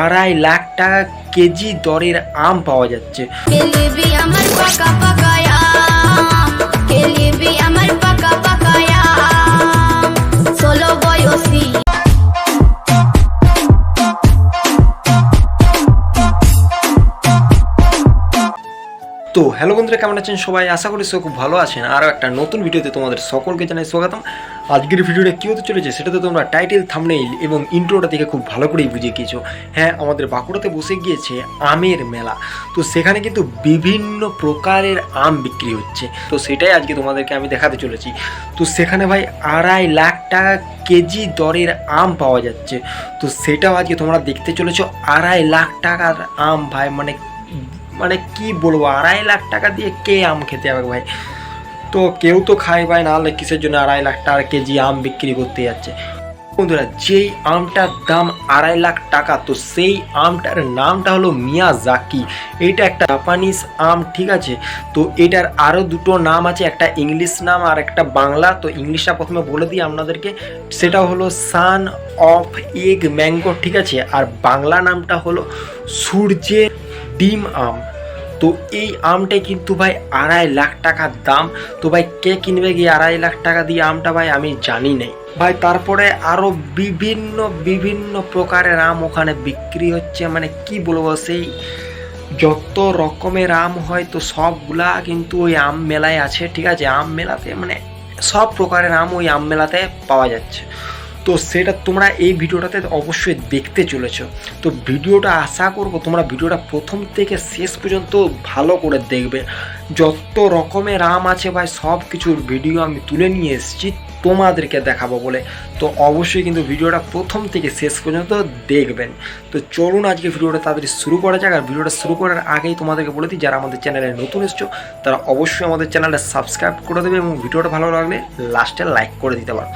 আড়াই লাখ টাকা কেজি দরের আম পাওয়া যাচ্ছে। তো হ্যালো বন্ধুরা কেমন আছেন সবাই? আশা করি সব খুব ভালো আছেন। আরও একটা নতুন ভিডিওতে তোমাদের সকলকে জানাই স্বাগতম। আজকের ভিডিওটা কী হতে চলেছে সেটা তো তোমরা টাইটেল থামনেইল এবং ইন্ট্রোটা দেখে খুব ভালো করেই বুঝে গিয়েছো হ্যাঁ আমাদের বাঁকুড়াতে বসে গিয়েছে আমের মেলা। তো সেখানে কিন্তু বিভিন্ন প্রকারের আম বিক্রি হচ্ছে। তো সেটাই আজকে তোমাদেরকে আমি দেখাতে চলেছি। তো সেখানে ভাই আড়াই লাখ টাকা কেজি দরের আম পাওয়া যাচ্ছে। তো সেটাও আজকে তোমরা দেখতে চলেছো। আড়াই লাখ টাকার আম ভাই মানে মানে কি বলব? আড়াই লাখ টাকা দিয়ে কে আম খেতে হবে ভাই? তো কেউ তো খায় ভাই নাহলে কিসের জন্য আড়াই লাখ টাকা কেজি আম বিক্রি করতে যাচ্ছে? বন্ধুরা, যেই আমটার দাম আড়াই লাখ টাকা, তো সেই আমটার নামটা হলো মিয়া জাকি এটা একটা জাপানিজ আম, ঠিক আছে? তো এটার আরও দুটো নাম আছে, একটা ইংলিশ নাম আর একটা বাংলা। তো ইংলিশটা প্রথমে বলে দিই আপনাদেরকে। সেটা হলো সান অফ এগ ম্যাঙ্গো, ঠিক আছে? আর বাংলা নামটা হলো সূর্যের ডিম আম। তো এই আমটাই কিন্তু ভাই আড়াই লাখ টাকার দাম। তো ভাই কে কিনবে গিয়ে আড়াই লাখ টাকা দিয়ে আমটা ভাই আমি জানি নাই। ভাই তারপরে আরও বিভিন্ন বিভিন্ন প্রকারের আম ওখানে বিক্রি হচ্ছে। মানে কি বলব, সেই যত রকমের আম হয় তো সবগুলা কিন্তু ওই আম মেলায় আছে, ঠিক আছে? আম মেলাতে মানে সব প্রকারের আম ওই আম মেলাতে পাওয়া যাচ্ছে। তো সেটা তোমরা এই ভিডিওটাতে অবশ্যই দেখতে চলেছো। তো ভিডিওটা আশা করব তোমরা ভিডিওটা প্রথম থেকে শেষ পর্যন্ত ভালো করে দেখবে। যত রকমের আম আছে ভাই, সব কিছুর ভিডিও আমি তুলে নিয়ে এসেছি তোমাদেরকে দেখাবো বলে। তো অবশ্যই কিন্তু ভিডিওটা প্রথম থেকে শেষ পর্যন্ত দেখবেন। তো চলুন আজকে ভিডিওটা তাড়াতাড়ি শুরু করা যাক। আর ভিডিওটা শুরু করার আগেই তোমাদেরকে বলে দিই, যারা আমাদের চ্যানেলে নতুন এসছো, তারা অবশ্যই আমাদের চ্যানেলটা সাবস্ক্রাইব করে দেবে এবং ভিডিওটা ভালো লাগলে লাস্টে লাইক করে দিতে পারো।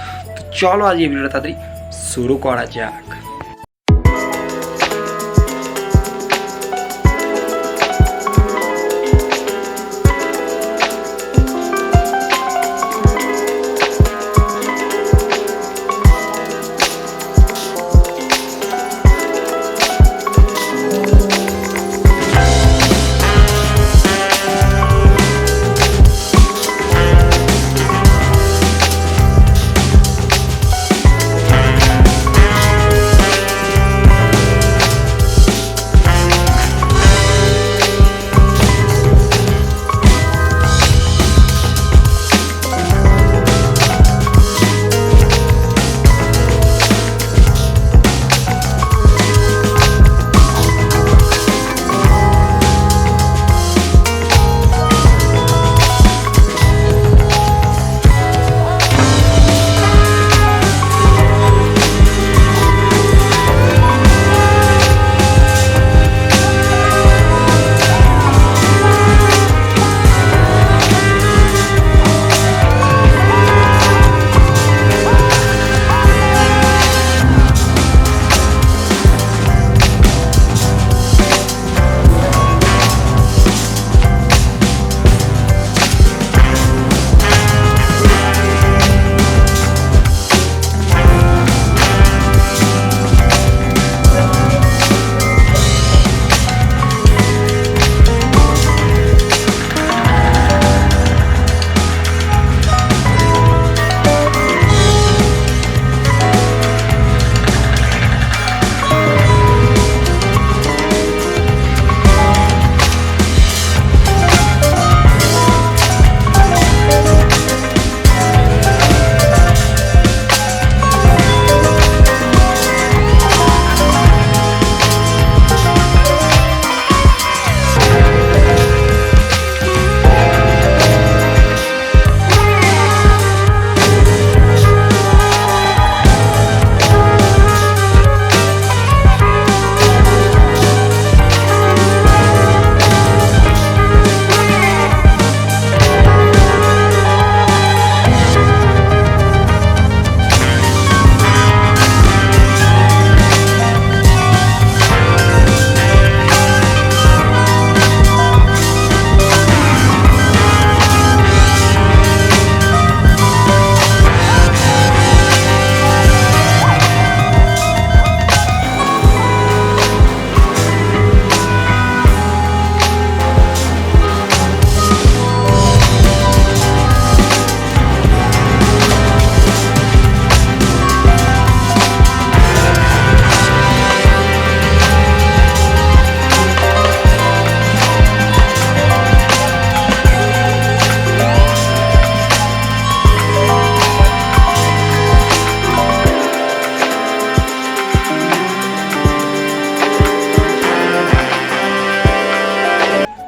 চলো আজ এই ভিডিওটা তাড়াতাড়ি শুরু করা যাক।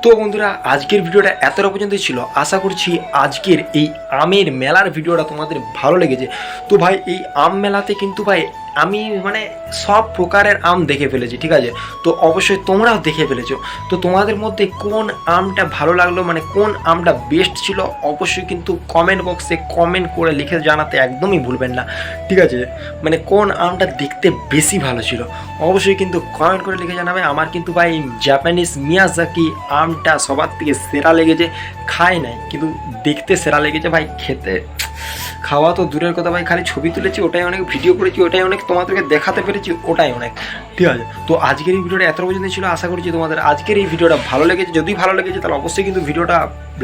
তো বন্ধুরা, আজকের ভিডিওটা এতটা পর্যন্ত ছিল। আশা করছি আজকের এই আমের মেলার ভিডিওটা তোমাদের ভালো লেগেছে। তো ভাই, এই আম মেলাতে কিন্তু ভাই আমি মানে সব প্রকারের আম দেখে ফেলেছি, ঠিক আছে? তো অবশ্যই তোমরাও দেখে ফেলেছো। তো তোমাদের মধ্যে কোন আমটা ভালো লাগল মানে কোন আমটা বেস্ট ছিল, অবশ্যই কিন্তু কমেন্ট বক্সে কমেন্ট করে লিখে জানাতে একদমই ভুলবেন না, ঠিক আছে? মানে কোন আমটা দেখতে বেশি ভালো ছিল, অবশ্যই কিন্তু কমেন্ট করে লিখে জানাবে। আমার কিন্তু ভাই জাপানিজ মিয়াজাকি আমটা সবার থেকে সেরা লেগেছে খায় নাই, কিন্তু দেখতে সেরা লেগেছে ভাই, খেতে। খাওয়া তো দূরের কথা ভাই, খালি ছবি তুলেছি, ওটাই অনেক ভিডিও করেছি, ওটাই অনেক, তোমাদেরকে দেখাতে পেরেছি, ওটাই অনেক। ঠিক আছে? তো আজকের এই ভিডিওটা এত পর্যন্ত ছিল, আশা করছি তোমাদের আজকের এই ভিডিওটা ভালো লেগেছে। যদি ভালো লেগেছে, তাহলে অবশ্যই কিন্তু ভিডিওটা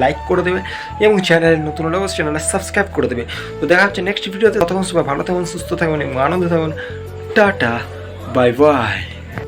লাইক করে দেবে এবং চ্যানেলে নতুন হলে অবশ্যই চ্যানেলে সাবস্ক্রাইব করে দেবে। তো দেখা হচ্ছে নেক্সট ভিডিওতে ততক্ষণ সবাই ভালো থাকুন, সুস্থ থাকুন এবং আনন্দ থাকুন। Tata bye bye